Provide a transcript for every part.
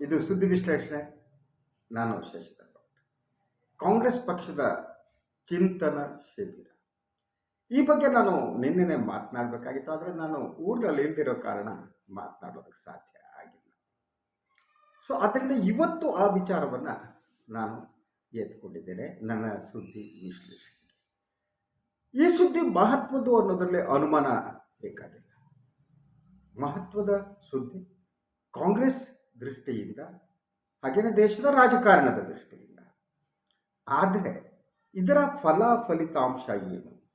ಇದು ಸುದ್ದಿ ವಿಶ್ಲೇಷಣೆ. ನಾನು ಶಶಿಧರ್. ಕಾಂಗ್ರೆಸ್ ಪಕ್ಷದ ಚಿಂತನ ಶಿಬಿರ. ಈ ಬಗ್ಗೆ ನಾನು ನಿನ್ನೆ ಮಾತನಾಡಬೇಕಾಗಿತ್ತು, ಆದರೆ ನಾನು ಊರಿನಲ್ಲಿ ಇಲ್ದಿರೋ ಕಾರಣ ಮಾತನಾಡೋದಕ್ಕೆ ಸಾಧ್ಯ ಆಗಿಲ್ಲ. ಸೊ ಅದರಿಂದ ಇವತ್ತು ಆ ವಿಚಾರವನ್ನು ನಾನು ಎತ್ಕೊಂಡಿದ್ದೇನೆ ನನ್ನ ಸುದ್ದಿ ವಿಶ್ಲೇಷಣೆ ಈ ಸುದ್ದಿ ಮಹತ್ವದ್ದು ಅನ್ನೋದರಲ್ಲಿ ಅನುಮಾನ ಬೇಕಾಗಿಲ್ಲ. ಮಹತ್ವದ ಸುದ್ದಿ ಕಾಂಗ್ರೆಸ್ ದೃಷ್ಟಿಯಿಂದ ಹಾಗೆಯೇ ದೇಶದ ರಾಜಕಾರಣದ ದೃಷ್ಟಿಯಿಂದ. ಆದರೆ, ಇದರ ಫಲ ಫಲಿತಾಂಶ ಏನು?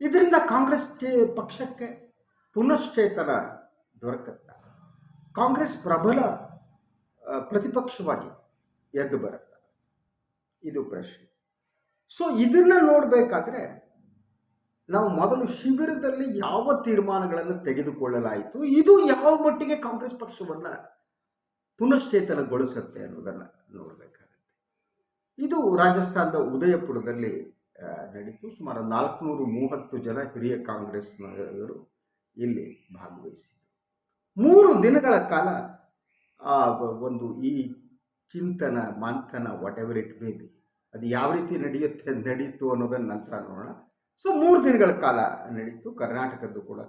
ಇದರಿಂದ ಕಾಂಗ್ರೆಸ್ ಪಕ್ಷಕ್ಕೆ ಪುನಶ್ಚೇತನ ದೊರಕತ್ತ? ಕಾಂಗ್ರೆಸ್ ಪ್ರಬಲ ಪ್ರತಿಪಕ್ಷವಾಗಿ ಎದ್ದು ಬರುತ್ತೆ? ಇದು ಪ್ರಶ್ನೆ. ಸೊ ಇದನ್ನ ನೋಡಬೇಕಾದ್ರೆ, ನಾವು ಮೊದಲು ಶಿಬಿರದಲ್ಲಿ ಯಾವ ತೀರ್ಮಾನಗಳನ್ನು ತೆಗೆದುಕೊಳ್ಳಲಾಯಿತು? ಇದು ಯಾವ ಮಟ್ಟಿಗೆ ಕಾಂಗ್ರೆಸ್ ಪಕ್ಷವನ್ನು ಪುನಶ್ಚೇತನಗೊಳಿಸುತ್ತೆ ಅನ್ನೋದನ್ನು ನೋಡಬೇಕಾಗುತ್ತೆ. ಇದು ರಾಜಸ್ಥಾನದ ಉದಯಪುರದಲ್ಲಿ ನಡೀತು. ಸುಮಾರು ನಾಲ್ಕುನೂರು ಮೂವತ್ತು ಜನ ಹಿರಿಯ ಕಾಂಗ್ರೆಸ್ನವರು ಇಲ್ಲಿ ಭಾಗವಹಿಸಿದರು. ಮೂರು ದಿನಗಳ ಕಾಲ, ಆ ಒಂದು ಈ ಚಿಂತನ, ಮಂಥನ whatever it may be ಅದು ಯಾವ ರೀತಿ ನಡೆಯುತ್ತೆ, ನಡೀತು ಅನ್ನೋದನ್ನು ನಂತರ ನೋಡೋಣ. ಸೊ, ಮೂರು ದಿನಗಳ ಕಾಲ ನಡೀತು. ಕರ್ನಾಟಕದ್ದು ಕೂಡ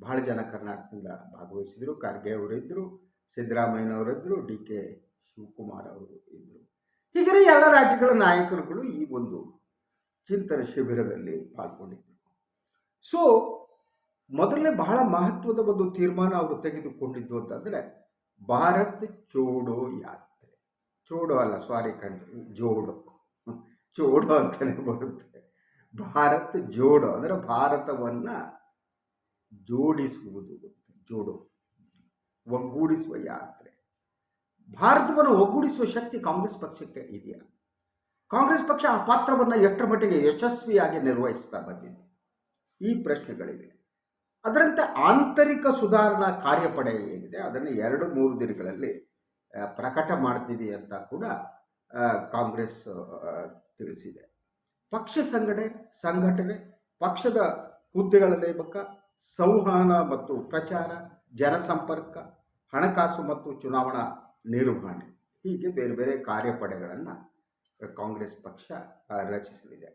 ಬಹಳ ಜನ ಕರ್ನಾಟಕದಿಂದ ಭಾಗವಹಿಸಿದರು. ಖರ್ಗೆ ಅವರಿದ್ದರು ಸಿದ್ದರಾಮಯ್ಯನವರಿದ್ದರು ಡಿ. ಕೆ. ಶಿವಕುಮಾರ್ ಅವರು ಇದ್ದರು ಹೀಗೆ ಎಲ್ಲ ರಾಜ್ಯಗಳ ನಾಯಕರುಗಳು ಈ ಒಂದು ಚಿಂತನ ಶಿಬಿರದಲ್ಲಿ ಪಾಲ್ಗೊಂಡಿದ್ದರು ಸೊ ಮೊದಲನೇ ಬಹಳ ಮಹತ್ವದ ಒಂದು ತೀರ್ಮಾನ ಅವರು ತೆಗೆದುಕೊಂಡಿದ್ದು ಅಂತಂದರೆ, ಭಾರತ್ ಚೋಡೋ ಯಾತ್ರೆ. ಚೋಡೋ ಅಲ್ಲ ಸಾರಿ ಕಂಡ್ರಿ ಜೋಡೋ. ಚೋಡೋ ಅಂತಲೇ ಬರುತ್ತೆ. ಭಾರತ್ ಜೋಡೋ, ಅಂದರೆ ಭಾರತವನ್ನು ಜೋಡಿಸುವುದು, ಜೋಡೋ. ಒಗ್ಗೂಡಿಸುವ ಯಾತ್ರೆ. ಭಾರತವನ್ನು ಒಗ್ಗೂಡಿಸುವ ಶಕ್ತಿ ಕಾಂಗ್ರೆಸ್ ಪಕ್ಷಕ್ಕೆ ಇದೆಯಾ? ಕಾಂಗ್ರೆಸ್ ಪಕ್ಷ ಆ ಪಾತ್ರವನ್ನು ಎಷ್ಟರ ಮಟ್ಟಿಗೆ ಯಶಸ್ವಿಯಾಗಿ ನಿರ್ವಹಿಸ್ತಾ ಬಂದಿದೆ? ಈ ಪ್ರಶ್ನೆಗಳಿವೆ. ಅದರಂತೆ ಆಂತರಿಕ ಸುಧಾರಣಾ ಕಾರ್ಯಪಡೆ ಏನಿದೆ ಅದನ್ನು ಎರಡು ಮೂರು ದಿನಗಳಲ್ಲಿ ಪ್ರಕಟ ಮಾಡ್ತೀವಿ ಅಂತ ಕೂಡ ಕಾಂಗ್ರೆಸ್ ತಿಳಿಸಿದೆ. ಪಕ್ಷ ಸಂಘಟನೆ ಸಂಘಟನೆ, ಪಕ್ಷದ ಹುದ್ದೆಗಳ ನೇಮಕ, ಸಂವಹನ ಮತ್ತು ಪ್ರಚಾರ, ಜನಸಂಪರ್ಕ ಹಣಕಾಸು ಮತ್ತು ಚುನಾವಣಾ ನಿರ್ವಹಣೆ, ಹೀಗೆ ಬೇರೆ ಬೇರೆ ಕಾರ್ಯಪಡೆಗಳನ್ನು ಕಾಂಗ್ರೆಸ್ ಪಕ್ಷ ರಚಿಸಲಿದೆ.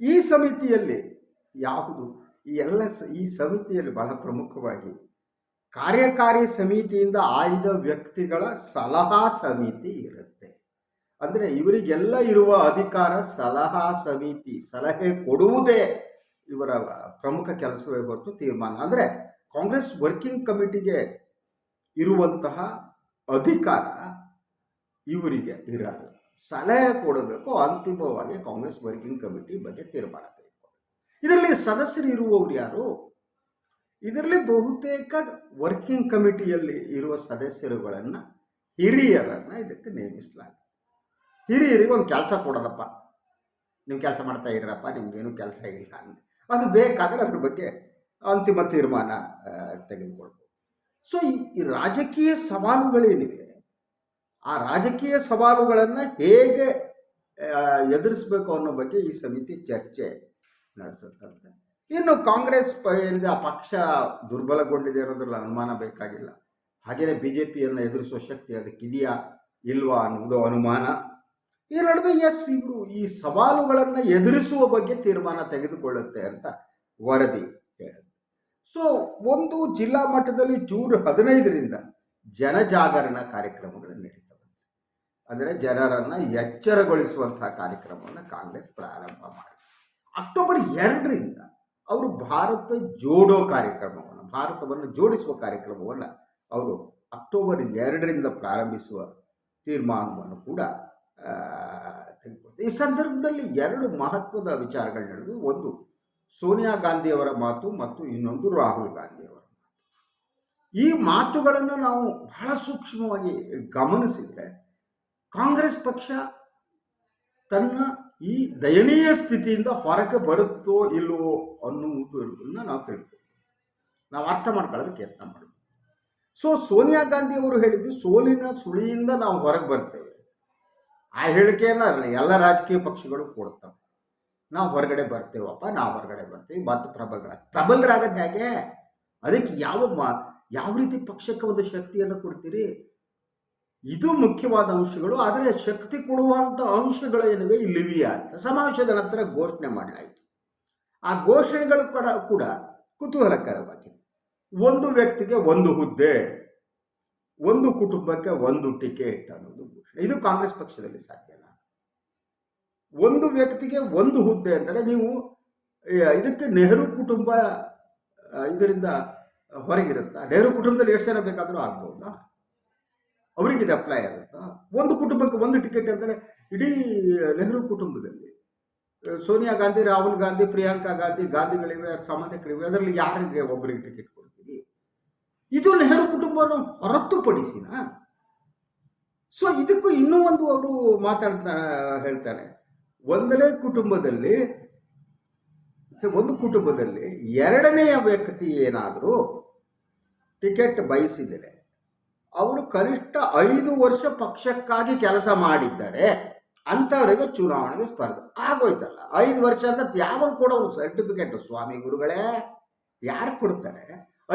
ಈ ಸಮಿತಿಯಲ್ಲಿ ಯಾವುದು? ಈ ಎಲ್ಲ ಈ ಸಮಿತಿಯಲ್ಲಿ ಬಹಳ ಪ್ರಮುಖವಾಗಿ ಕಾರ್ಯಕಾರಿ ಸಮಿತಿಯಿಂದ ಆಯ್ದ ವ್ಯಕ್ತಿಗಳ ಸಲಹಾ ಸಮಿತಿ ಇರುತ್ತೆ. ಅಂದರೆ ಇವರಿಗೆಲ್ಲ ಇರುವ ಅಧಿಕಾರ ಸಲಹಾ ಸಮಿತಿ, ಸಲಹೆ ಕೊಡುವುದೇ ಇವರ ಪ್ರಮುಖ ಕೆಲಸವೇ ಹೊರತು ತೀರ್ಮಾನ. ಅಂದರೆ ಕಾಂಗ್ರೆಸ್ ವರ್ಕಿಂಗ್ ಕಮಿಟಿಗೆ ಇರುವಂತಹ ಅಧಿಕಾರ ಇವರಿಗೆ ಇರಲ್ಲ. ಸಲಹೆ ಕೊಡಬೇಕು, ಅಂತಿಮವಾಗಿ ಕಾಂಗ್ರೆಸ್ ವರ್ಕಿಂಗ್ ಕಮಿಟಿ ಬಗ್ಗೆ ತೀರ್ಮಾನ ಇದರಲ್ಲಿ ಸದಸ್ಯರು ಇರುವವರು ಯಾರು? ಇದರಲ್ಲಿ ಬಹುತೇಕ ವರ್ಕಿಂಗ್ ಕಮಿಟಿಯಲ್ಲಿ ಇರುವ ಸದಸ್ಯರುಗಳನ್ನು ಹಿರಿಯರನ್ನು ಇದಕ್ಕೆ ನೇಮಿಸಲಾಗಿದೆ. ಹಿರಿಯರಿಗೆ ಒಂದು ಕೆಲಸ ಕೊಡೋದಪ್ಪ. ನೀವು ಕೆಲಸ ಮಾಡ್ತಾ ಇರಪ್ಪ ನಿಮ್ಗೇನು ಕೆಲಸ ಇಲ್ಲ ಅಂದ್ರೆ ಅದು ಬೇಕಾದರೆ ಅದ್ರ ಬಗ್ಗೆ ಅಂತಿಮ ತೀರ್ಮಾನ ತೆಗೆದುಕೊಳ್ಬೋದು. ಸೊ ಈ ರಾಜಕೀಯ ಸವಾಲುಗಳೇನಿವೆ ಆ ರಾಜಕೀಯ ಸವಾಲುಗಳನ್ನು ಹೇಗೆ ಎದುರಿಸಬೇಕು ಅನ್ನೋ ಬಗ್ಗೆ ಈ ಸಮಿತಿ ಚರ್ಚೆ ನಡೆಸುತ್ತಂತೆ. ಇನ್ನು ಕಾಂಗ್ರೆಸ್ ಏನಿದೆ, ಆ ಪಕ್ಷ ದುರ್ಬಲಗೊಂಡಿದೆ ಅನ್ನೋದ್ರಲ್ಲಿ ಅನುಮಾನ ಬೇಕಾಗಿಲ್ಲ. ಹಾಗೆಯೇ ಬಿ ಜೆ ಪಿಯನ್ನು ಎದುರಿಸುವ ಶಕ್ತಿ ಅದಕ್ಕಿದೆಯಾ ಇಲ್ವಾ ಅನ್ನೋದು ಅನುಮಾನ. ಈ ನಡುವೆ ಎಸ್, ಇವರು ಈ ಸವಾಲುಗಳನ್ನು ಎದುರಿಸುವ ಬಗ್ಗೆ ತೀರ್ಮಾನ ತೆಗೆದುಕೊಳ್ಳುತ್ತೆ ಅಂತ ವರದಿ. ಸೊ ಒಂದು ಜಿಲ್ಲಾ ಮಟ್ಟದಲ್ಲಿ ಜೂನ್ ಹದಿನೈದರಿಂದ ಜನಜಾಗರಣ ಕಾರ್ಯಕ್ರಮಗಳು ನಡೀತವೆ. ಅಂದರೆ ಜನರನ್ನು ಎಚ್ಚರಗೊಳಿಸುವಂತಹ ಕಾರ್ಯಕ್ರಮವನ್ನು ಕಾಂಗ್ರೆಸ್ ಪ್ರಾರಂಭ ಮಾಡಿ. ಅಕ್ಟೋಬರ್ ಎರಡರಿಂದ ಅವರು ಭಾರತ ಜೋಡೋ ಕಾರ್ಯಕ್ರಮವನ್ನು, ಭಾರತವನ್ನು ಜೋಡಿಸುವ ಕಾರ್ಯಕ್ರಮವನ್ನು ಅವರು ಅಕ್ಟೋಬರ್ ಎರಡರಿಂದ ಪ್ರಾರಂಭಿಸುವ ತೀರ್ಮಾನವನ್ನು ಕೂಡ ತೆಗೆದುಕೊಳ್ತಾರೆ. ಈ ಸಂದರ್ಭದಲ್ಲಿ ಎರಡು ಮಹತ್ವದ ವಿಚಾರಗಳು ನಡೆದು, ಒಂದು ಸೋನಿಯಾ ಗಾಂಧಿಯವರ ಮಾತು ಮತ್ತು ಇನ್ನೊಂದು ರಾಹುಲ್ ಗಾಂಧಿಯವರ ಮಾತು. ಈ ಮಾತುಗಳನ್ನು ನಾವು ಬಹಳ ಸೂಕ್ಷ್ಮವಾಗಿ ಗಮನಿಸಿದರೆ ಕಾಂಗ್ರೆಸ್ ಪಕ್ಷ ತನ್ನ ಈ ದಯನೀಯ ಸ್ಥಿತಿಯಿಂದ ಹೊರಗೆ ಬರುತ್ತೋ ಇಲ್ಲವೋ ಅನ್ನುವುದನ್ನು ನಾವು ತಿಳ್ಕೊ ನಾವು ಅರ್ಥ ಮಾಡ್ಕೊಳ್ಳೋದಕ್ಕೆ ಯತ್ನ ಮಾಡಬೇಕು ಸೊ ಸೋನಿಯಾ ಗಾಂಧಿ ಅವರು ಹೇಳಿದ್ದು ಸೋಲಿನ ಸುಳಿಯಿಂದ ನಾವು ಹೊರಗೆ ಬರ್ತೇವೆ. ಆ ಹೇಳಿಕೆಯನ್ನು ಎಲ್ಲ ರಾಜಕೀಯ ಪಕ್ಷಗಳು ಕೊಡ್ತವೆ. ನಾವು ಹೊರಗಡೆ ಬರ್ತೇವಪ್ಪ, ನಾವು ಹೊರಗಡೆ ಬರ್ತೀವಿ ಮತ್ತು ಪ್ರಬಲರಾಗ ಪ್ರಬಲರಾಗೋದು ಹೇಗೆ ಅದಕ್ಕೆ ಯಾವ ಮಾ ಯಾವ ರೀತಿ ಪಕ್ಷಕ್ಕೆ ಒಂದು ಶಕ್ತಿಯನ್ನು ಕೊಡ್ತೀರಿ? ಇದು ಮುಖ್ಯವಾದ ಅಂಶಗಳು, ಆದರೆ ಶಕ್ತಿ ಕೊಡುವಂಥ ಅಂಶಗಳು ಏನಿವೆ? ಇಲ್ಲಿವೆಯಾ ಅಂತ ಸಮಾವೇಶದ ನಂತರ ಘೋಷಣೆ ಮಾಡಲಾಯಿತು. ಆ ಘೋಷಣೆಗಳು ಕೂಡ ಕೂಡ ಕುತೂಹಲಕರವಾಗಿವೆ. ಒಂದು ವ್ಯಕ್ತಿಗೆ ಒಂದು ಹುದ್ದೆ, ಒಂದು ಕುಟುಂಬಕ್ಕೆ ಒಂದು ಟಿಕೆಟ್ ಅನ್ನೋದು ಘೋಷಣೆ. ಇದು ಕಾಂಗ್ರೆಸ್ ಪಕ್ಷದಲ್ಲಿ ಸಾಧ್ಯನಾ ಒಂದು ವ್ಯಕ್ತಿಗೆ ಒಂದು ಹುದ್ದೆ ಅಂದರೆ ನೀವು ಇದಕ್ಕೆ ನೆಹರು ಕುಟುಂಬ ಇದರಿಂದ ಹೊರಗಿರುತ್ತಾ? ನೆಹರು ಕುಟುಂಬದಲ್ಲಿ ಎಷ್ಟು ಜನ ಬೇಕಾದರೂ ಆಗ್ಬೋದಾ? ಅವರಿಗೆ ಇದು ಅಪ್ಲೈ ಆಗುತ್ತಾ? ಒಂದು ಕುಟುಂಬಕ್ಕೆ ಒಂದು ಟಿಕೆಟ್ ಅಂದರೆ ಇಡೀ ನೆಹರು ಕುಟುಂಬದಲ್ಲಿ ಸೋನಿಯಾ ಗಾಂಧಿ, ರಾಹುಲ್ ಗಾಂಧಿ, ಪ್ರಿಯಾಂಕಾ ಗಾಂಧಿ, ಗಾಂಧಿಗಳಿವೆ, ಸಾಮಾನ್ಯಕರಿವೆ, ಅದರಲ್ಲಿ ಯಾರಿಗೆ ಒಬ್ಬರಿಗೆ ಟಿಕೆಟ್ ಕೊಡ್ತೀವಿ ಇದು ನೆಹರು ಕುಟುಂಬವನ್ನು ಹೊರತುಪಡಿಸಿನ? ಸೊ ಇದಕ್ಕೂ ಇನ್ನೂ ಒಂದು ಅವರು ಮಾತಾಡ್ತಾ, ಹೇಳ್ತಾರೆ. ಒಂದನೇ ಕುಟುಂಬದಲ್ಲಿ ಒಂದು ಕುಟುಂಬದಲ್ಲಿ ಎರಡನೆಯ ವ್ಯಕ್ತಿ ಏನಾದರೂ ಟಿಕೆಟ್ ಬಯಸಿದರೆ, ಅವರು ಕನಿಷ್ಠ ಐದು ವರ್ಷ ಪಕ್ಷಕ್ಕಾಗಿ ಕೆಲಸ ಮಾಡಿದ್ದಾರೆ ಅಂಥವರಿಗೆ ಚುನಾವಣೆಗೆ ಸ್ಪರ್ಧೆ ಆಗೋಯ್ತಲ್ಲ. ಐದು ವರ್ಷ ಅಂತ ಯಾವಾಗ ಕೊಡೋರು ಸರ್ಟಿಫಿಕೇಟ್ ಸ್ವಾಮಿ ಗುರುಗಳೇ, ಯಾರು ಕೊಡ್ತಾರೆ?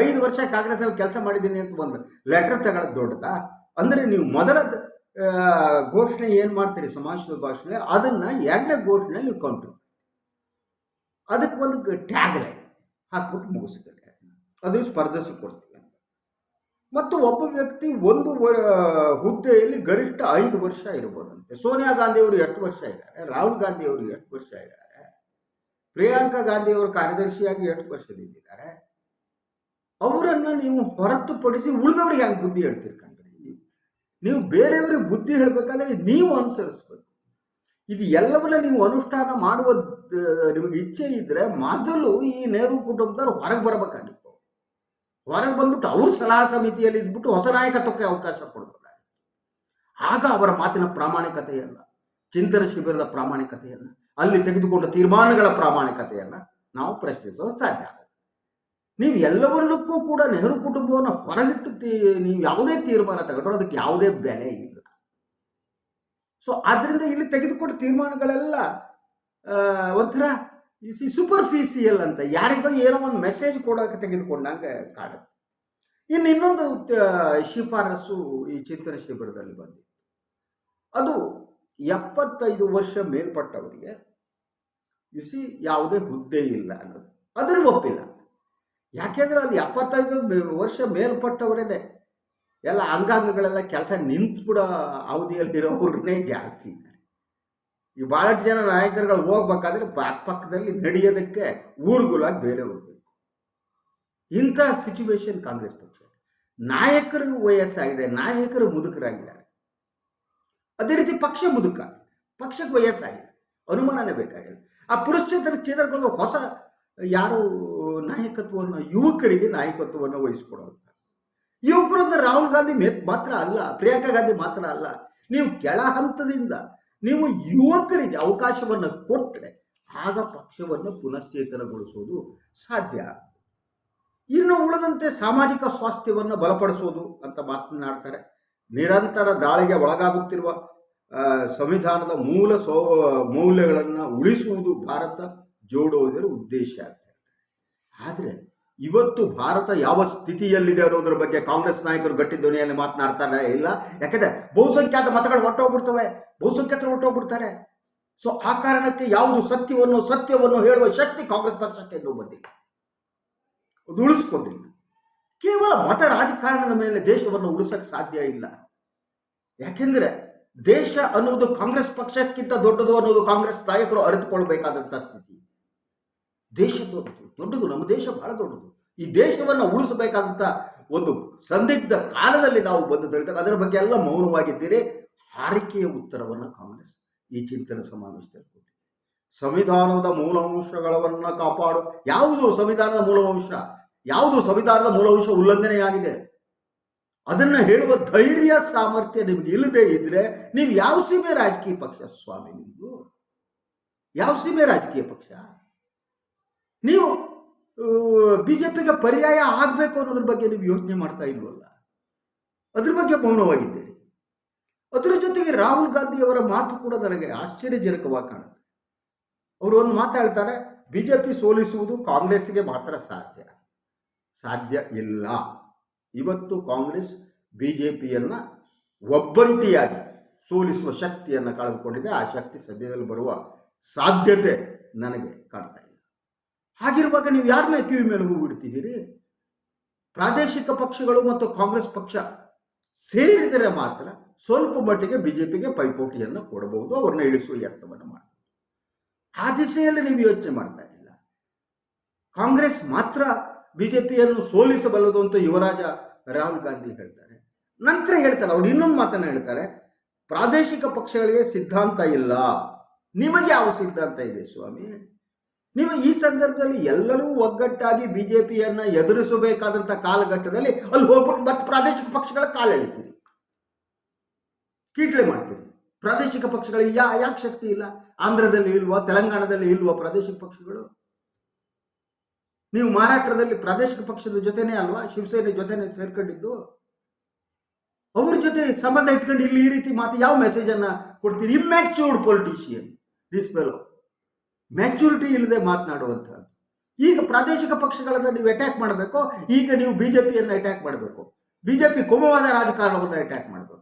ಐದು ವರ್ಷ ಕಾಂಗ್ರೆಸ್ಸಲ್ಲಿ ಕೆಲಸ ಮಾಡಿದ್ದೀನಿ ಅಂತ ಒಂದು ಲೆಟರ್ ತಗೊಳ್ಳೋದು ದೊಡ್ಡದಾ? ಅಂದರೆ ನೀವು ಮೊದಲ ಘೋಷಣೆ ಏನು ಮಾಡ್ತೀರಿ ಸಮಾಜದ ಭಾಷಣ? ಅದನ್ನು ಎರಡನೇ ಘೋಷಣೆ ನೀವು ಕೌಂಟ್ರು ಅದಕ್ಕೆ ಒಂದು ಟ್ಯಾಗ್ ಲೈನ್ ಹಾಕ್ಬಿಟ್ಟು ಮುಗಿಸ್ತಾರೆ ಅದು ಸ್ಪರ್ಧಿಸಿ ಕೊಡ್ತೀವಿ ಅಂತ. ಮತ್ತು ಒಬ್ಬ ವ್ಯಕ್ತಿ ಒಂದು ಹುದ್ದೆಯಲ್ಲಿ ಗರಿಷ್ಠ ಐದು ವರ್ಷ ಇರ್ಬೋದಂತೆ. ಸೋನಿಯಾ ಗಾಂಧಿಯವರು ಎಷ್ಟು ವರ್ಷ ಇದ್ದಾರೆ? ರಾಹುಲ್ ಗಾಂಧಿಯವರು ಎಷ್ಟು ವರ್ಷ ಇದ್ದಾರೆ? ಪ್ರಿಯಾಂಕಾ ಗಾಂಧಿಯವರು ಕಾರ್ಯದರ್ಶಿಯಾಗಿ ಎಷ್ಟು ವರ್ಷದಿಂದಿದ್ದಾರೆ ಅವರನ್ನು ನೀವು ಹೊರತುಪಡಿಸಿ ಉಳಿದವ್ರಿಗೆ ಹೆಂಗೆ ಬುದ್ಧಿ ಹೇಳ್ತಿರ್ಕ ನೀವು ಬೇರೆಯವರಿಗೆ ಬುದ್ಧಿ ಹೇಳಬೇಕಾದ್ರೆ ನೀವು ಅನುಸರಿಸ್ಬೇಕು. ಇದು ಎಲ್ಲವನ್ನ ನೀವು ಅನುಷ್ಠಾನ ಮಾಡುವ ನಿಮಗೆ ಇಚ್ಛೆ ಇದ್ದರೆ ಮೊದಲು ಈ ನೆಹರು ಕುಟುಂಬದವ್ರು ಹೊರಗೆ ಬರಬೇಕಾಗಿತ್ತು. ಹೊರಗೆ ಬಂದ್ಬಿಟ್ಟು ಅವ್ರ ಸಲಹಾ ಸಮಿತಿಯಲ್ಲಿ ಇದ್ಬಿಟ್ಟು ಹೊಸ ನಾಯಕತ್ವಕ್ಕೆ ಅವಕಾಶ ಕೊಡಬೇಕಾಗಿತ್ತು. ಆಗ ಅವರ ಮಾತಿನ ಪ್ರಾಮಾಣಿಕತೆಯಲ್ಲ ಚಿಂತನ ಶಿಬಿರದ ಪ್ರಾಮಾಣಿಕತೆಯನ್ನು, ಅಲ್ಲಿ ತೆಗೆದುಕೊಂಡ ತೀರ್ಮಾನಗಳ ಪ್ರಾಮಾಣಿಕತೆಯನ್ನ ನಾವು ಪ್ರಶ್ನಿಸೋದು ಸಾಧ್ಯ. ನೀವು ಎಲ್ಲವನ್ನಕ್ಕೂ ಕೂಡ ನೆಹರು ಕುಟುಂಬವನ್ನು ಹೊರಗಿಟ್ಟು ತೀ- ನೀವು ಯಾವುದೇ ತೀರ್ಮಾನ ತಗೊಂಡ್ರು ಅದಕ್ಕೆ ಯಾವುದೇ ಬೆಲೆ ಇಲ್ಲ. ಸೊ ಆದ್ದರಿಂದ ಇಲ್ಲಿ ತೆಗೆದುಕೊಂಡ ತೀರ್ಮಾನಗಳೆಲ್ಲ ಒಂಥರ ಸೂಪರ್ ಸೂಪರ್ಫಿಸಿಯಲ್ ಅಂತ ಯಾರಿಗೋ ಏನೋ ಒಂದು ಮೆಸೇಜ್ ಕೊಡೋಕೆ ತೆಗೆದುಕೊಂಡಂಗೆ ಕಾಡುತ್ತೆ. ಇನ್ನು ಇನ್ನೊಂದು ಶಿಫಾರಸು ಈ ಚಿಂತನ ಶಿಬಿರದಲ್ಲಿ ಬಂದಿತ್ತು. ಅದು ಎಪ್ಪತ್ತೈದು ವರ್ಷ ಮೇಲ್ಪಟ್ಟವರಿಗೆ ಇಸಿ ಯಾವುದೇ ಹುದ್ದೆ ಇಲ್ಲ ಅನ್ನೋದು. ಅದನ್ನು ಒಪ್ಪಿಲ್ಲ. ಯಾಕೆಂದ್ರೆ ಅಲ್ಲಿ ಎಪ್ಪತ್ತೈದು ವರ್ಷ ಮೇಲ್ಪಟ್ಟವರೇನೆ. ಎಲ್ಲ ಅಂಗಾಂಗಗಳೆಲ್ಲ ಕೆಲಸ ನಿಂತ್ಬಿಡೋ ಅವಧಿಯಲ್ಲಿರೋವ್ರನ್ನೇ ಜಾಸ್ತಿ ಇದ್ದಾರೆ. ಈ ಭಾಳಷ್ಟು ಜನ ನಾಯಕರುಗಳು ಹೋಗ್ಬೇಕಾದ್ರೆ ಪಕ್ಕದಲ್ಲಿ ನಡೆಯೋದಕ್ಕೆ ಊರುಗಳಾಗಿ ಬೇರೆ ಹೋಗ್ಬೇಕು ಇಂಥ ಸಿಚುವೇಶನ್ ಕಾಂಗ್ರೆಸ್ ಪಕ್ಷ. ನಾಯಕರು ವಯಸ್ಸಾಗಿದೆ, ನಾಯಕರು ಮುದುಕರಾಗಿದ್ದಾರೆ. ಅದೇ ರೀತಿ ಪಕ್ಷ ಮುದುಕ, ಪಕ್ಷಕ್ಕೆ ವಯಸ್ಸಾಗಿದೆ, ಅನುಮಾನನೇ ಬೇಕಾಗಿಲ್ಲ. ಆ ಪುರುಷ ಚೇತನಕ್ಕೊಂದು ಹೊಸ ಯಾರು ನಾಯಕತ್ವವನ್ನು, ಯುವಕರಿಗೆ ನಾಯಕತ್ವವನ್ನು ವಹಿಸ್ಕೊಡೋದು. ಯುವಕರು ಅಂದ್ರೆ ರಾಹುಲ್ ಗಾಂಧಿ ಮೆತ್ ಮಾತ್ರ ಅಲ್ಲ, ಪ್ರಿಯಾಂಕಾ ಗಾಂಧಿ ಮಾತ್ರ ಅಲ್ಲ, ನೀವು ಕೆಳ ಹಂತದಿಂದ ನೀವು ಯುವಕರಿಗೆ ಅವಕಾಶವನ್ನು ಕೊಟ್ಟರೆ ಆಗ ಪಕ್ಷವನ್ನು ಪುನಶ್ಚೇತನಗೊಳಿಸುವುದು ಸಾಧ್ಯ. ಇನ್ನು ಉಳಿದಂತೆ ಸಾಮಾಜಿಕ ಸ್ವಾಸ್ಥ್ಯವನ್ನು ಬಲಪಡಿಸುವುದು ಅಂತ ಮಾತನಾಡ್ತಾರೆ. ನಿರಂತರ ದಾಳಿಗೆ ಒಳಗಾಗುತ್ತಿರುವ ಸಂವಿಧಾನದ ಮೂಲ ಸೌ, ಮೌಲ್ಯಗಳನ್ನು ಉಳಿಸುವುದು ಭಾರತ ಜೋಡುವುದರ ಉದ್ದೇಶ. ಆದರೆ ಇವತ್ತು ಭಾರತ ಯಾವ ಸ್ಥಿತಿಯಲ್ಲಿದೆ ಅನ್ನೋದ್ರ ಬಗ್ಗೆ ಕಾಂಗ್ರೆಸ್ ನಾಯಕರು ಗಟ್ಟಿ ಧ್ವನಿಯಲ್ಲಿ ಮಾತನಾಡ್ತಾರೆ ಇಲ್ಲ? ಯಾಕಂದ್ರೆ ಬಹುಸಂಖ್ಯಾತ ಮತಗಳು ಹೊಟ್ಟೋಗ್ಬಿಡ್ತವೆ ಬಹುಸಂಖ್ಯಾತರು ಹೊಟ್ಟೋಗ್ಬಿಡ್ತಾರೆ ಸೊ ಆ ಕಾರಣಕ್ಕೆ ಯಾವುದು ಸತ್ಯವನ್ನು ಸತ್ಯವನ್ನು ಹೇಳುವ ಶಕ್ತಿ ಕಾಂಗ್ರೆಸ್ ಪಕ್ಷಕ್ಕೆ ಇನ್ನೂ ಬಂದಿಲ್ಲ. ಅದು ಉಳಿಸ್ಕೊಂಡಿಲ್ಲ. ಕೇವಲ ಮತ ರಾಜಕಾರಣದ ಮೇಲೆ ದೇಶವನ್ನು ಉಳಿಸಕ್ಕೆ ಸಾಧ್ಯ ಇಲ್ಲ. ಯಾಕೆಂದ್ರೆ ದೇಶ ಅನ್ನೋದು ಕಾಂಗ್ರೆಸ್ ಪಕ್ಷಕ್ಕಿಂತ ದೊಡ್ಡದು ಅನ್ನೋದು ಕಾಂಗ್ರೆಸ್ ನಾಯಕರು ಅರಿತುಕೊಳ್ಬೇಕಾದಂಥ ಸ್ಥಿತಿ. ದೇಶ ದೊಡ್ಡದು ದೊಡ್ಡದು, ನಮ್ಮ ದೇಶ ಬಹಳ ದೊಡ್ಡದು. ಈ ದೇಶವನ್ನು ಉಳಿಸಬೇಕಾದಂಥ ಒಂದು ಸಂದಿಗ್ಧ ಕಾಲದಲ್ಲಿ ನಾವು ಬಂದು ತಿಳಿದಾಗ ಅದರ ಬಗ್ಗೆ ಎಲ್ಲ ಮೌನವಾಗಿದ್ದೀರಿ. ಹಾರಿಕೆಯ ಉತ್ತರವನ್ನು ಕಾಂಗ್ರೆಸ್ ಈ ಚಿಂತನೆ ಸಮಾವೇಶದಲ್ಲಿ ಕೊಟ್ಟಿದೆ. ಸಂವಿಧಾನದ ಮೂಲಾಂಶಗಳನ್ನು ಕಾಪಾಡು. ಯಾವುದು ಸಂವಿಧಾನದ ಮೂಲಾಂಶ ಯಾವುದು ಸಂವಿಧಾನದ ಮೂಲಾಂಶ ಉಲ್ಲಂಘನೆಯಾಗಿದೆ? ಅದನ್ನು ಹೇಳುವ ಧೈರ್ಯ, ಸಾಮರ್ಥ್ಯ ನಿಮ್ಗೆ ಇಲ್ಲದೆ ಇದ್ರೆ ನೀವು ಯಾವ ಸೀಮೆ ರಾಜಕೀಯ ಪಕ್ಷ ಸ್ವಾಮಿ ನಿಮ್ದು? ಯಾವ ಸೀಮೆ ರಾಜಕೀಯ ಪಕ್ಷ? ನೀವು ಬಿ ಜೆ ಪಿಗೆ ಪರ್ಯಾಯ ಆಗಬೇಕು ಅನ್ನೋದ್ರ ಬಗ್ಗೆ ನೀವು ಯೋಚನೆ ಮಾಡ್ತಾ ಇಲ್ವಲ್ಲ? ಅದ್ರ ಬಗ್ಗೆ ಮೌನವಾಗಿದ್ದೀರಿ. ಅದರ ಜೊತೆಗೆ ರಾಹುಲ್ ಗಾಂಧಿ ಅವರ ಮಾತು ಕೂಡ ನನಗೆ ಆಶ್ಚರ್ಯಜನಕವಾಗಿ ಕಾಣುತ್ತೆ. ಅವರು ಒಂದು ಮಾತಾಡ್ತಾರೆ ಬಿ ಜೆ ಪಿ ಸೋಲಿಸುವುದು ಕಾಂಗ್ರೆಸ್ಗೆ ಮಾತ್ರ ಸಾಧ್ಯ. ಸಾಧ್ಯ ಇಲ್ಲ. ಇವತ್ತು ಕಾಂಗ್ರೆಸ್ ಬಿ ಜೆ ಪಿಯನ್ನು ಒಬ್ಬಂಟಿಯಾಗಿ ಸೋಲಿಸುವ ಶಕ್ತಿಯನ್ನು ಕಳೆದುಕೊಂಡಿದೆ. ಆ ಶಕ್ತಿ ಸದ್ಯದಲ್ಲಿ ಬರುವ ಸಾಧ್ಯತೆ ನನಗೆ ಕಾಣ್ತಾ ಹಾಗಿರುವಾಗ ನೀವು ಯಾರನ್ನ ಕಿವಿ ಮೇಲೆ ಹೂ ಪ್ರಾದೇಶಿಕ ಪಕ್ಷಗಳು ಮತ್ತು ಕಾಂಗ್ರೆಸ್ ಪಕ್ಷ ಸೇರಿದರೆ ಮಾತ್ರ ಸ್ವಲ್ಪ ಮಟ್ಟಿಗೆ ಬಿಜೆಪಿಗೆ ಪೈಪೋಟಿಯನ್ನು ಕೊಡಬಹುದು, ಅವ್ರನ್ನ ಇಳಿಸುವ ಯತ್ನವನ್ನು ಮಾಡಿ ಆ ದಿಸೆಯಲ್ಲಿ ನೀವು ಯೋಚನೆ ಮಾಡ್ತಾ ಇಲ್ಲ ಕಾಂಗ್ರೆಸ್ ಮಾತ್ರ ಬಿಜೆಪಿಯನ್ನು ಸೋಲಿಸಬಲ್ಲದು ಅಂತ ಯುವರಾಜ ರಾಹುಲ್ ಗಾಂಧಿ ಹೇಳ್ತಾರೆ. ನಂತರ ಹೇಳ್ತಾರೆ, ಅವ್ರು ಇನ್ನೊಂದು ಮಾತನ್ನು ಹೇಳ್ತಾರೆ, ಪ್ರಾದೇಶಿಕ ಪಕ್ಷಗಳಿಗೆ ಸಿದ್ಧಾಂತ ಇಲ್ಲ. ನಿಮಗೆ ಯಾವ ಸಿದ್ಧಾಂತ ಇದೆ ಸ್ವಾಮಿ? ನೀವು ಈ ಸಂದರ್ಭದಲ್ಲಿ ಎಲ್ಲರೂ ಒಗ್ಗಟ್ಟಾಗಿ ಬಿಜೆಪಿಯನ್ನ ಎದುರಿಸಬೇಕಾದಂಥ ಕಾಲಘಟ್ಟದಲ್ಲಿ ಅಲ್ಲಿ ಹೋಗ್ಬಿಟ್ಟು ಮತ್ತೆ ಪ್ರಾದೇಶಿಕ ಪಕ್ಷಗಳ ಕಾಲೆಳಿತೀರಿ. ಕೀಟ್ಲೆ ಮಾಡ್ತೀರಿ. ಪ್ರಾದೇಶಿಕ ಪಕ್ಷಗಳಿಗೆ ಯಾ, ಯಾಕೆ ಶಕ್ತಿ ಇಲ್ಲ? ಆಂಧ್ರದಲ್ಲಿ ಇಲ್ವೋ, ತೆಲಂಗಾಣದಲ್ಲಿ ಇಲ್ವೋ ಪ್ರಾದೇಶಿಕ ಪಕ್ಷಗಳು? ನೀವು ಮಹಾರಾಷ್ಟ್ರದಲ್ಲಿ ಪ್ರಾದೇಶಿಕ ಪಕ್ಷದ ಜೊತೆನೇ ಅಲ್ವಾ? ಶಿವಸೇನೆ ಜೊತೆನೇ ಸೇರ್ಕೊಂಡಿದ್ದು? ಅವ್ರ ಜೊತೆ ಸಂಬಂಧ ಇಟ್ಕೊಂಡು ಇಲ್ಲಿ ಈ ರೀತಿ ಮಾತು ಯಾವ ಮೆಸೇಜ್ ಅನ್ನ ಕೊಡ್ತೀರಿ? Immatured politician this fellow maturity ಇಲ್ಲದೆ ಮಾತನಾಡುವಂಥದ್ದು. ಈಗ ಪ್ರಾದೇಶಿಕ ಪಕ್ಷಗಳನ್ನು ನೀವು ಅಟ್ಯಾಕ್ ಮಾಡಬೇಕು, ಈಗ ನೀವು ಬಿಜೆಪಿಯನ್ನು ಅಟ್ಯಾಕ್ ಮಾಡಬೇಕು. ಬಿಜೆಪಿ ಕೋಮವಾದ ರಾಜಕಾರಣವನ್ನು ಅಟ್ಯಾಕ್ ಮಾಡಬೇಕು.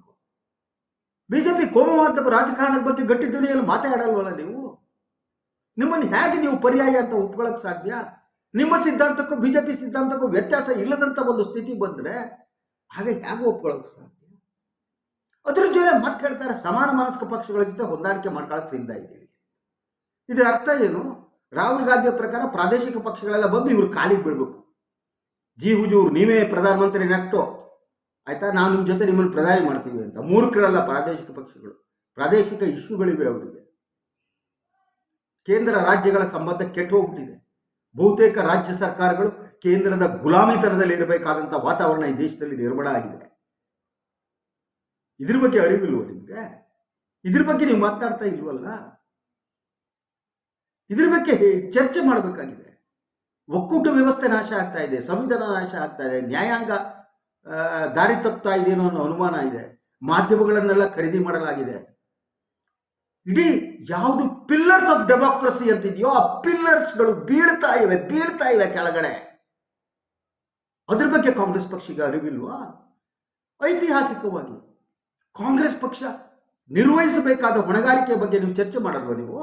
ಬಿಜೆಪಿ ಕೋಮವಾದ ರಾಜಕಾರಣದ ಬಗ್ಗೆ ಗಟ್ಟಿ ಧ್ವನಿಯಲ್ಲಿ ಮಾತಾಡಲ್ವಲ್ಲ ನೀವು? ನಿಮ್ಮನ್ನು ಹೇಗೆ ನೀವು ಪರ್ಯಾಯ ಅಂತ ಒಪ್ಕೊಳ್ಳೋಕೆ ಸಾಧ್ಯ? ನಿಮ್ಮ ಸಿದ್ಧಾಂತಕ್ಕೂ ಬಿಜೆಪಿ ಸಿದ್ಧಾಂತಕ್ಕೂ ವ್ಯತ್ಯಾಸ ಇಲ್ಲದಂತ ಒಂದು ಸ್ಥಿತಿ ಬಂದ್ರೆ ಹಾಗೆ ಹೇಗೆ ಒಪ್ಕೊಳ್ಳೋಕೆ ಸಾಧ್ಯ? ಅದ್ರ ಜೊತೆ ಮತ್ತೆ ಹೇಳ್ತಾರೆ, ಸಮಾನ ಮನಸ್ಕ ಪಕ್ಷಗಳ ಜೊತೆ ಹೊಂದಾಣಿಕೆ ಮಾಡ್ಕೊಳ್ಳೋಕೆ ಸಿದ್ಧ ಇದ್ದೀವಿ ಇದರ ಅರ್ಥ ಏನು? ರಾಹುಲ್ ಗಾಂಧಿಯ ಪ್ರಕಾರ ಪ್ರಾದೇಶಿಕ ಪಕ್ಷಗಳೆಲ್ಲ ಬಂದು ಇವ್ರು ಕಾಲಿಗೆ ಬೀಳ್ಬೇಕು. ಜಿ ಹುಜೂರು ನೀವೇ ಪ್ರಧಾನಮಂತ್ರಿ ನೆಕ್ಟೋ ಆಯ್ತಾ? ನಾವು ನಿಮ್ಮ ಜೊತೆ ನಿಮ್ಮನ್ನು ಪ್ರಧಾನಿ ಮಾಡ್ತೀವಿ ಅಂತ. ಮೂರ್ಖರಲ್ಲ ಪ್ರಾದೇಶಿಕ ಪಕ್ಷಗಳು. ಪ್ರಾದೇಶಿಕ ಇಶ್ಯೂಗಳಿವೆ ಅವರಿಗೆ. ಕೇಂದ್ರ ರಾಜ್ಯಗಳ ಸಂಬಂಧ ಕೆಟ್ಟು ಹೋಗ್ಬಿಟ್ಟಿದೆ. ಬಹುತೇಕ ರಾಜ್ಯ ಸರ್ಕಾರಗಳು ಕೇಂದ್ರದ ಗುಲಾಮಿತನದಲ್ಲಿ ಇರಬೇಕಾದಂಥ ವಾತಾವರಣ ಈ ದೇಶದಲ್ಲಿ ನಿರ್ಮಾಣ ಆಗಿದೆ. ಇದ್ರ ಬಗ್ಗೆ ಅರಿವಿಲ್ವ ನಿಮಗೆ? ಇದ್ರ ಬಗ್ಗೆ ನೀವು ಮಾತಾಡ್ತಾ ಇಲ್ವಲ್ಲ? ಇದ್ರ ಬಗ್ಗೆ ಚರ್ಚೆ ಮಾಡಬೇಕಾಗಿದೆ. ಒಕ್ಕೂಟ ವ್ಯವಸ್ಥೆ ನಾಶ ಆಗ್ತಾ ಇದೆ, ಸಂವಿಧಾನ ನಾಶ ಆಗ್ತಾ ಇದೆ, ನ್ಯಾಯಾಂಗ ದಾರಿ ತಪ್ತಾ ಇದೆಯೋ ಅನ್ನೋ ಅನುಮಾನ ಇದೆ. ಮಾಧ್ಯಮಗಳನ್ನೆಲ್ಲ ಖರೀದಿ ಮಾಡಲಾಗಿದೆ. ಇಡೀ ಯಾವುದು ಪಿಲ್ಲರ್ಸ್ ಆಫ್ ಡೆಮೋಕ್ರಸಿ ಅಂತಿದೆಯೋ ಆ ಪಿಲ್ಲರ್ಸ್ಗಳು ಬೀಳ್ತಾ ಇವೆ ಬೀಳ್ತಾ ಇವೆ ಕೆಳಗಡೆ. ಅದ್ರ ಬಗ್ಗೆ ಕಾಂಗ್ರೆಸ್ ಪಕ್ಷಿಗೆ ಅರಿವಿಲ್ವಾ? ಐತಿಹಾಸಿಕವಾಗಿ ಕಾಂಗ್ರೆಸ್ ಪಕ್ಷ ನಿರ್ವಹಿಸಬೇಕಾದ ಹೊಣೆಗಾರಿಕೆ ಬಗ್ಗೆ ನೀವು ಚರ್ಚೆ ಮಾಡಲ್ವಾ ನೀವು?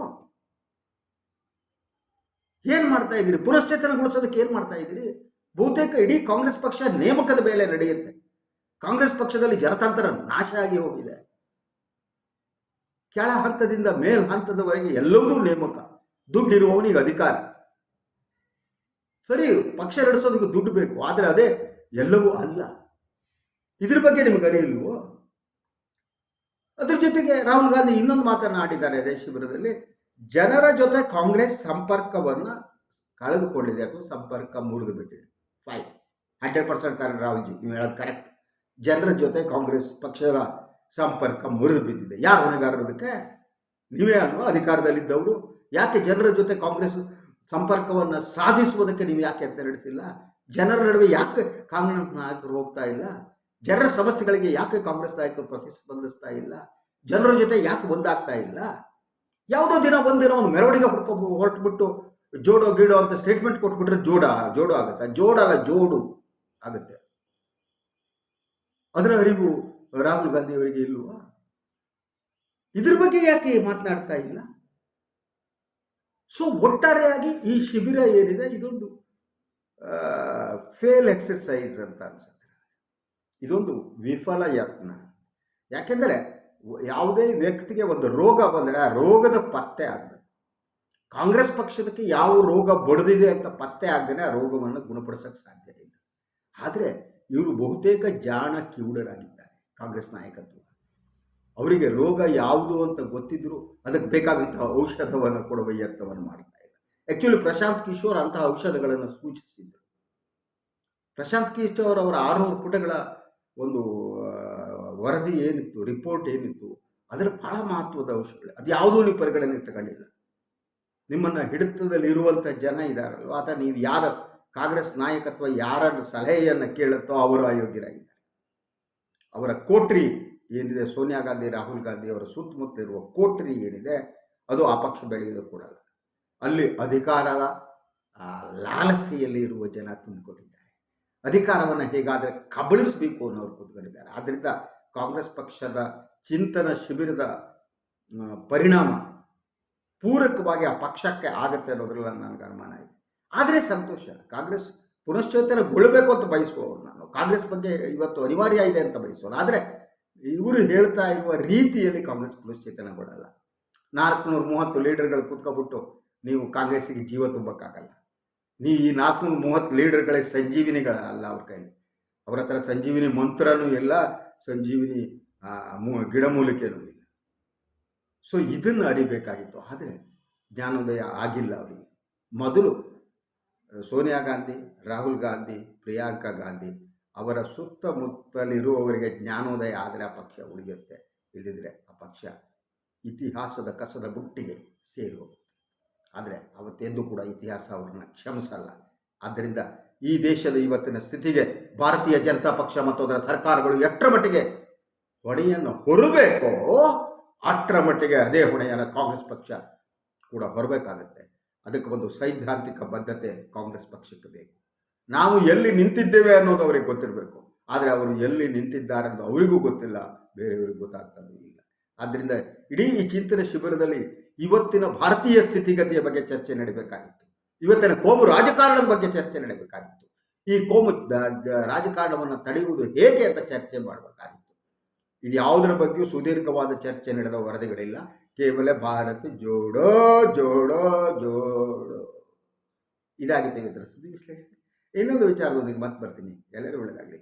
ಏನ್ ಮಾಡ್ತಾ ಇದ್ದೀರಿ? ಪುನಶ್ಚೇತನಗೊಳಿಸೋದಕ್ಕೆ ಏನು ಮಾಡ್ತಾ ಇದ್ದೀರಿ? ಬಹುತೇಕ ಇಡೀ ಕಾಂಗ್ರೆಸ್ ಪಕ್ಷ ನೇಮಕದ ಮೇಲೆ ನಡೆಯುತ್ತೆ. ಕಾಂಗ್ರೆಸ್ ಪಕ್ಷದಲ್ಲಿ ಜನತಂತ್ರ ನಾಶ ಆಗಿ ಹೋಗಿದೆ. ಕೆಳ ಹಂತದಿಂದ ಮೇಲ್ ಹಂತದವರೆಗೆ ಎಲ್ಲವೂ ನೇಮಕ ದುಡ್ಡಿರುವವನಿಗೆ ಅಧಿಕಾರ. ಸರಿ, ಪಕ್ಷ ನಡೆಸೋದಕ್ಕೆ ದುಡ್ಡು ಬೇಕು, ಆದರೆ ಅದೇ ಎಲ್ಲವೂ ಅಲ್ಲ. ಇದ್ರ ಬಗ್ಗೆ ನಿಮ್ಗೆ ಅರಿಯಿಲ್ವೋ ಅದ್ರ ಜೊತೆಗೆ ರಾಹುಲ್ ಗಾಂಧಿ ಇನ್ನೊಂದು ಮಾತನ್ನು ಆಡಿದ್ದಾರೆ ಅದೇ ಶಿಬಿರದಲ್ಲಿ ಜನರ ಜೊತೆ ಕಾಂಗ್ರೆಸ್ ಸಂಪರ್ಕವನ್ನ ಕಳೆದುಕೊಂಡಿದೆ ಅಥವಾ ಸಂಪರ್ಕ ಮುರಿದು ಬಿಟ್ಟಿದೆ. Fine hundred percent correct Rahulji, ನೀವು ಹೇಳೋದು ಕರೆಕ್ಟ್. ಜನರ ಜೊತೆ ಕಾಂಗ್ರೆಸ್ ಪಕ್ಷದ ಸಂಪರ್ಕ ಮುರಿದು ಬಿದ್ದಿದೆ. ಯಾರು ಹೊಣೆಗಾರರದಕ್ಕೆ ನೀವೇ ಅಲ್ವಾ? ಅಧಿಕಾರದಲ್ಲಿದ್ದವರು. ಯಾಕೆ ಜನರ ಜೊತೆ ಕಾಂಗ್ರೆಸ್ ಸಂಪರ್ಕವನ್ನು ಸಾಧಿಸುವುದಕ್ಕೆ ನೀವು ಯಾಕೆ ಅಂತ ನಡೆಸಿಲ್ಲ ಜನರ ನಡುವೆ ಯಾಕೆ ಕಾಂಗ್ರೆಸ್ ನಾಯಕರು ಹೋಗ್ತಾ ಇಲ್ಲ? ಜನರ ಸಮಸ್ಯೆಗಳಿಗೆ ಯಾಕೆ ಕಾಂಗ್ರೆಸ್ ನಾಯಕರು ಪ್ರತಿಸ್ಪಂದಿಸ್ತಾ ಇಲ್ಲ? ಜನರ ಜೊತೆ ಯಾಕೆ ಒಂದಾಗ್ತಾ ಇಲ್ಲ? ಯಾವುದೋ ದಿನ ಒಂದಿನ ಒಂದು ಮೆರವಣಿಗೆ ಹುಡ್ಕೊ ಹೊರಟ್ಬಿಟ್ಟು ಜೋಡೋ ಗೀಡೋ ಅಂತ ಸ್ಟೇಟ್ಮೆಂಟ್ ಕೊಟ್ಬಿಟ್ರೆ ಜೋಡ, ಜೋಡು ಆಗುತ್ತೆ. ಜೋಡಲ್ಲ ಜೋಡು ಆಗುತ್ತೆ. ಅದರ ಅರಿವು ರಾಹುಲ್ ಗಾಂಧಿ ಅವರಿಗೆ ಇಲ್ವಾ? ಇದ್ರ ಬಗ್ಗೆ ಯಾಕೆ ಮಾತನಾಡ್ತಾ ಇಲ್ಲ? ಸೊ ಒಟ್ಟಾರೆಯಾಗಿ ಈ ಶಿಬಿರ ಏನಿದೆ, ಇದೊಂದು ಫೇಲ್ ಎಕ್ಸರ್ಸೈಸ್ ಅಂತ ಅನ್ಸುತ್ತೆ. ಇದೊಂದು ವಿಫಲ ಯತ್ನ ಯಾಕೆಂದರೆ ಯಾವುದೇ ವ್ಯಕ್ತಿಗೆ ಒಂದು ರೋಗ ಬಂದರೆ ಆ ರೋಗದ ಪತ್ತೆ ಆಗಬೇಕು. ಕಾಂಗ್ರೆಸ್ ಪಕ್ಷದಕ್ಕೆ ಯಾವ ರೋಗ ಬಡಿದಿದೆ ಅಂತ ಪತ್ತೆ ಆಗದೇ ಆ ರೋಗವನ್ನು ಗುಣಪಡಿಸೋಕ್ಕೆ ಸಾಧ್ಯ ಇಲ್ಲ. ಆದರೆ ಇವರು ಬಹುತೇಕ ಜಾಣ ಕಿವುಡರಾಗಿದ್ದಾರೆ ಕಾಂಗ್ರೆಸ್ ನಾಯಕತ್ವ. ಅವರಿಗೆ ರೋಗ ಯಾವುದು ಅಂತ ಗೊತ್ತಿದ್ರು ಅದಕ್ಕೆ ಬೇಕಾದಂತಹ ಔಷಧವನ್ನು ಕೊಡುವ ಯತ್ನವನ್ನು ಮಾಡ್ತಾ ಇಲ್ಲ. ಆ್ಯಕ್ಚುಲಿ ಪ್ರಶಾಂತ್ ಕಿಶೋರ್ ಅಂತಹ ಔಷಧಗಳನ್ನು ಸೂಚಿಸಿದ್ರು. ಪ್ರಶಾಂತ್ ಕಿಶೋರ್ ಅವರ ಆರುನೂರು ಪುಟಗಳ ಒಂದು ವರದಿ ಏನಿತ್ತು ರಿಪೋರ್ಟ್ ಏನಿತ್ತು ಅದರ ಬಹಳ ಮಹತ್ವದ ಅಂಶಗಳು ಅದು ಯಾವುದೂ ನೀವು ಪರಿಗಣನೆ ತಗೊಂಡಿಲ್ಲ. ನಿಮ್ಮನ್ನು ಹಿಡಿತದಲ್ಲಿ ಇರುವಂಥ ಜನ ಇದ್ದಾರಲ್ವ ಆತ ನೀವು ಯಾರ ಕಾಂಗ್ರೆಸ್ ನಾಯಕತ್ವ ಯಾರ ಸಲಹೆಯನ್ನು ಕೇಳುತ್ತೋ ಅವರು ಅಯೋಗ್ಯರಾಗಿದ್ದಾರೆ. ಅವರ ಕೋಟ್ರಿ ಏನಿದೆ, ಸೋನಿಯಾ ಗಾಂಧಿ, ರಾಹುಲ್ ಗಾಂಧಿ ಅವರ ಸುತ್ತಮುತ್ತ ಇರುವ ಕೋಟ್ರಿ ಏನಿದೆ, ಅದು ಆ ಪಕ್ಷ ಬೆಳೆಯೋದು ಕೊಡಲ್ಲ ಅಲ್ಲಿ. ಅಧಿಕಾರದ ಲಾಲಸೆಯಲ್ಲಿ ಇರುವ ಜನ ತುಂಬಿಕೊಂಡಿದ್ದಾರೆ. ಅಧಿಕಾರವನ್ನು ಹೇಗಾದರೆ ಕಬಳಿಸಬೇಕು ಅನ್ನೋರು ಕೂತ್ಕೊಂಡಿದ್ದಾರೆ. ಆದ್ದರಿಂದ ಕಾಂಗ್ರೆಸ್ ಪಕ್ಷದ ಚಿಂತನ ಶಿಬಿರದ ಪರಿಣಾಮ ಪೂರಕವಾಗಿ ಆ ಪಕ್ಷಕ್ಕೆ ಆಗುತ್ತೆ ಅನ್ನೋದ್ರಲ್ಲಿ ನನಗೆ ಅನುಮಾನ ಇದೆ. ಆದರೆ ಸಂತೋಷ. ಕಾಂಗ್ರೆಸ್ ಪುನಶ್ಚೇತನಗೊಳ್ಳಬೇಕು ಅಂತ ಬಯಸುವವರು ನಾನು. ಕಾಂಗ್ರೆಸ್ ಬಗ್ಗೆ ಇವತ್ತು ಅನಿವಾರ್ಯ ಇದೆ ಅಂತ ಬಯಸೋನು ಆದರೆ ಇವರು ಹೇಳ್ತಾ ಇರುವ ರೀತಿಯಲ್ಲಿ ಕಾಂಗ್ರೆಸ್ ಪುನಶ್ಚೇತನಗೊಳ್ಳಲ್ಲ. ನಾಲ್ಕುನೂರ ಮೂವತ್ತು ಲೀಡರ್ಗಳು ಕೂತ್ಕೊಬಿಟ್ಟು ನೀವು ಕಾಂಗ್ರೆಸ್ಸಿಗೆ ಜೀವ ತುಂಬಕ್ಕಾಗಲ್ಲ. ನೀವು ಈ ನಾಲ್ಕುನೂರ ಮೂವತ್ತು ಲೀಡರ್ಗಳೇ ಸಂಜೀವಿನಿಗಳ ಅಲ್ಲ ಅವ್ರ ಕೈಲಿ. ಅವರ ಹತ್ರ ಸಂಜೀವಿನಿ ಮಂತ್ರನೂ ಇಲ್ಲ ಸಂಜೀವಿನಿ ಗಿಡಮೂಲಿಕೆನೂ ಇಲ್ಲ ಸೊ ಇದನ್ನು ಅರಿಬೇಕಾಗಿತ್ತು. ಆದರೆ, ಜ್ಞಾನೋದಯ ಆಗಿಲ್ಲ ಅವರಿಗೆ. ಮೊದಲು, ಸೋನಿಯಾ ಗಾಂಧಿ, ರಾಹುಲ್ ಗಾಂಧಿ, ಪ್ರಿಯಾಂಕಾ ಗಾಂಧಿ ಅವರ ಸುತ್ತಮುತ್ತಲಿರುವವರಿಗೆ ಜ್ಞಾನೋದಯ ಆದರೆ ಆ ಪಕ್ಷ ಉಳಿಯುತ್ತೆ. ಇಲ್ಲದಿದ್ದರೆ ಆ ಪಕ್ಷ ಇತಿಹಾಸದ ಕಸದ ಬುಟ್ಟಿಗೆ ಸೇರಿ ಹೋಗುತ್ತೆ. ಆದರೆ, ಅವತ್ತೆಂದು ಕೂಡ ಇತಿಹಾಸ ಅವರನ್ನು ಕ್ಷಮಿಸಲ್ಲ. ಆದ್ದರಿಂದ ಈ ದೇಶದ ಇವತ್ತಿನ ಸ್ಥಿತಿಗೆ ಭಾರತೀಯ ಜನತಾ ಪಕ್ಷ ಮತ್ತು ಅದರ ಸರ್ಕಾರಗಳು ಎಷ್ಟರ ಮಟ್ಟಿಗೆ ಹೊಣೆಯನ್ನು ಹೊರಬೇಕೋ ಅಷ್ಟರ ಮಟ್ಟಿಗೆ ಅದೇ ಹೊಣೆಯನ್ನು ಕಾಂಗ್ರೆಸ್ ಪಕ್ಷ ಕೂಡ ಹೊರಬೇಕಾಗತ್ತೆ. ಅದಕ್ಕೆ ಒಂದು ಸೈದ್ಧಾಂತಿಕ ಬದ್ಧತೆ ಕಾಂಗ್ರೆಸ್ ಪಕ್ಷಕ್ಕೆ ಬೇಕು. ನಾವು ಎಲ್ಲಿ ನಿಂತಿದ್ದೇವೆ ಅನ್ನೋದು ಅವರಿಗೆ ಗೊತ್ತಿರಬೇಕು. ಆದರೆ ಅವರು ಎಲ್ಲಿ ನಿಂತಿದ್ದಾರೆ ಅಂತ ಅವರಿಗೂ ಗೊತ್ತಿಲ್ಲ, ಬೇರೆಯವರಿಗೂ ಗೊತ್ತಾಗ್ತದೆ ಇಲ್ಲ. ಆದ್ದರಿಂದ ಇಡೀ ಈ ಚಿಂತನೆ ಶಿಬಿರದಲ್ಲಿ ಇವತ್ತಿನ ಭಾರತೀಯ ಸ್ಥಿತಿಗತಿಯ ಬಗ್ಗೆ ಚರ್ಚೆ ನಡೀಬೇಕಾಗಿತ್ತು. ಇವತ್ತಿನ ಕೋಮು ರಾಜಕಾರಣದ ಬಗ್ಗೆ ಚರ್ಚೆ ನಡೆಯಬೇಕಾಗಿತ್ತು. ಈ ಕೋಮು ರಾಜಕಾರಣವನ್ನು ತಡೆಯುವುದು ಹೇಗೆ ಅಂತ ಚರ್ಚೆ ಮಾಡಬೇಕಾಗಿತ್ತು. ಇದು ಯಾವುದರ ಬಗ್ಗೆಯೂ ಸುದೀರ್ಘವಾದ ಚರ್ಚೆ ನಡೆದ ವರದಿಗಳಿಲ್ಲ. ಕೇವಲ ಭಾರತ ಜೋಡೋ ಜೋಡೋ ಜೋಡೋ. ಇದಾಗಿತ್ತು ಇವತ್ತಿನ ಸುದ್ದಿ ವಿಶ್ಲೇಷಣೆ. ಇನ್ನೊಂದು ವಿಚಾರದೊಂದಿಗೆ ಮತ್ತೆ ಬರ್ತೀನಿ. ಎಲ್ಲರೂ ಒಳ್ಳೆಯದಾಗಿ